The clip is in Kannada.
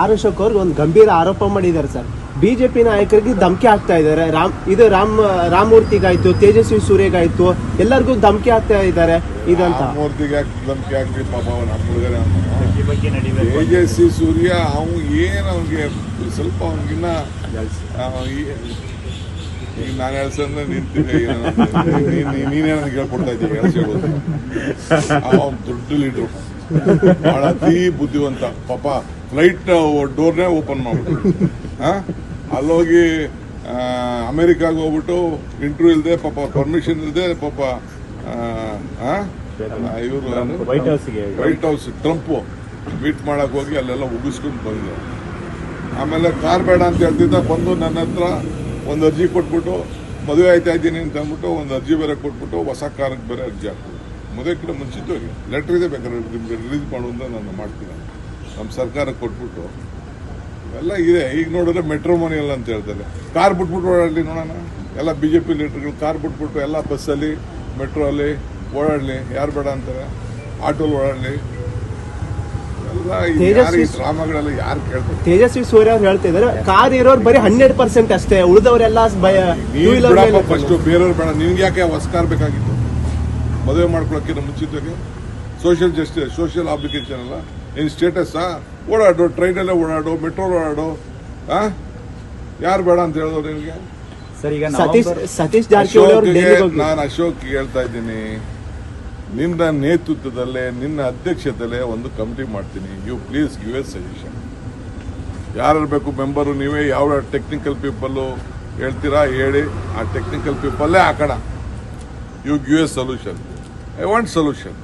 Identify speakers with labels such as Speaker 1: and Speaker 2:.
Speaker 1: ಆರ್ ಅಶೋಕ್ ಅವ್ರಿಗೆ ಒಂದು ಗಂಭೀರ ಆರೋಪ ಮಾಡಿದ್ದಾರೆ ಸರ್. ಬಿಜೆಪಿ ನಾಯಕರಿಗೆ ಧಮಕಿ ಹಾಕ್ತಾ ಇದ್ದಾರೆ. ರಾಮ್, ಇದು ರಾಮ್, ರಾಮಮೂರ್ತಿಗಾಯ್ತು, ತೇಜಸ್ವಿ ಸೂರ್ಯಗಾಯ್ತು, ಎಲ್ಲರಿಗೂ ಧಮಕಿ ಹಾಕ್ತಾ ಇದ್ದಾರೆ. ಇದಂತ.
Speaker 2: ಮೂರ್ತಿಗೆ ಪಾಪ. ತೇಜಸ್ವಿ ಸೂರ್ಯ, ಅವನು ಏನು ಅವನಿಗೆ ಸ್ವಲ್ಪ ಅವನಿಗಿನ್ನ ಈಗ ನಾನು ಹೇಳ್ಸಂದ್ರೆ ನಿಂತಿದ್ದೆ ನೀನೇನ ಕೇಳ್ಕೊಡ್ತಾ ಇದ್ದೀನಿ ಹೇಳ್ಸಿರೋದು ಅವನು ದೊಡ್ಡ ಲೀಡ್ರು ಭಾಳ ಅತಿ ಬುದ್ಧಿವಂತ. ಪಾಪ ಫ್ಲೈಟ್ ಡೋರ್ನೇ ಓಪನ್ ಮಾಡ್ಬಿಟ್ಟು ಹಾ? ಅಲ್ಲೋಗಿ ಅಮೇರಿಕಾಗೆ ಹೋಗ್ಬಿಟ್ಟು ಇಂಟರ್ವ್ಯೂ ಇಲ್ಲದೆ ಪಾಪ ಪರ್ಮಿಷನ್ ಇಲ್ಲದೆ ಪಾಪ ಇವರು
Speaker 3: ವೈಟ್ ಹೌಸ್ಗೆ
Speaker 2: ವೈಟ್ ಹೌಸ್ ಟ್ರಂಪ್ ಮೀಟ್ ಮಾಡಕ್ ಹೋಗಿ ಅಲ್ಲೆಲ್ಲ ಉಗಿಸ್ಕೊಂಡು ಬಂದೆ ಆಮೇಲೆ ಕಾರ್ ಬೇಡ ಅಂತ ಹೇಳ್ತಿದ್ದ ಬಂದು ನನ್ನ ಹತ್ರ ಒಂದು ಅರ್ಜಿ ಕೊಟ್ಬಿಟ್ಟು ಮದುವೆ ಆಯ್ತಾ ಇದ್ದೀನಿ ಅಂತ ಅಂದ್ಬಿಟ್ಟು ಒಂದು ಅರ್ಜಿ ಬೇರೆ ಕೊಟ್ಬಿಟ್ಟು ಹೊಸ ಕಾರ್ಗೆ ಬೇರೆ ಅರ್ಜಿ ಹಾಕ್ಬೋದು ಮದುವೆ ಕೂಡ ಮುಂಚಿತವಾಗಿ. ಲೆಟ್ರ್ ಇದೆ ಬೇಕಾದ್ರೆ ರಿಲೀಸ್ ಮಾಡು ಅಂತ ನಾನು ಮಾಡ್ತೀನಿ. ನಮ್ಮ ಸರ್ಕಾರ ಕೊಟ್ಬಿಟ್ಟು ಎಲ್ಲ ಇದೆ. ಈಗ ನೋಡಿದ್ರೆ ಮೆಟ್ರೋಮೋನಿಯಲ್ ಅಂತ ಹೇಳ್ತಾರೆ. ಕಾರ್ ಬಿಟ್ಬಿಟ್ಟು ಓಡಾಡಲಿ ನೋಡೋಣ. ಎಲ್ಲ ಬಿ ಜೆ ಪಿ ಲೀಡರ್ಗಳು ಕಾರ್ ಬಿಟ್ಬಿಟ್ಟು ಎಲ್ಲ ಬಸ್ಸಲ್ಲಿ ಮೆಟ್ರೋ ಅಲ್ಲಿ ಓಡಾಡಲಿ. ಯಾರು ಬೇಡ ಅಂತಾರೆ? ಆಟೋಲಿ ಓಡಾಡಲಿ.
Speaker 1: ತೇಜಸ್ವಿ ಸೂರ್ಯ ಅವ್ರು ಹೇಳ್ತಾ ಇದಾರೆ. ಕಾರ್ ಇರೋರು ಬರೀ ಹನ್ನೆರಡು ಪರ್ಸೆಂಟ್ ಅಷ್ಟೇ. ಉಳಿದವರೆಲ್ಲ
Speaker 2: ಫಸ್ಟ್ ಬೇರೆಯವ್ರು ಬೇಡ. ನಿನ್ಗೆ ಯಾಕೆ ಹೊಸ ಕಾರ್ ಬೇಕಾಗಿತ್ತು? ಮದುವೆ ಮಾಡ್ಕೊಳಕ್ಕಿಂತ ಮುಂಚಿತವಾಗಿ ಸೋಷಿಯಲ್ ಜಸ್ಟಿಸ್ ಸೋಷಿಯಲ್ ಅಪ್ಲಿಕೇಶನ್ ಅಲ್ಲ? ನಿನ್ ಸ್ಟೇಟಸ್ ಓಡಾಡು ಟ್ರೈನಲ್ಲೇ ಓಡಾಡು ಮೆಟ್ರೋ ಓಡಾಡು ಆ? ಯಾರು ಬೇಡ ಅಂತ ಹೇಳಿದ್ರು ನಿನಗೆ?
Speaker 1: ಸತೀಶ್ ಜಾರಕಿಹೊಳಿ
Speaker 2: ನಾನು ಅಶೋಕ್ ಹೇಳ್ತಾ ಇದ್ದೀನಿ. ನಿನ್ನ ನೇತೃತ್ವದಲ್ಲೇ ನಿನ್ನ ಅಧ್ಯಕ್ಷತೆಯಲ್ಲೇ ಒಂದು ಕಮಿಟಿ ಮಾಡ್ತೀನಿ. You please give a suggestion ಯಾರು ಬೇಕು ಮೆಂಬರು ನೀವೇ ಯಾವ ಟೆಕ್ನಿಕಲ್ ಪೀಪಲ್ಲು ಹೇಳ್ತೀರಾ ಹೇಳಿ. ಆ ಟೆಕ್ನಿಕಲ್ ಪೀಪಲ್ಲೇ ಹಾಕೋಣ. You give a solution I want solution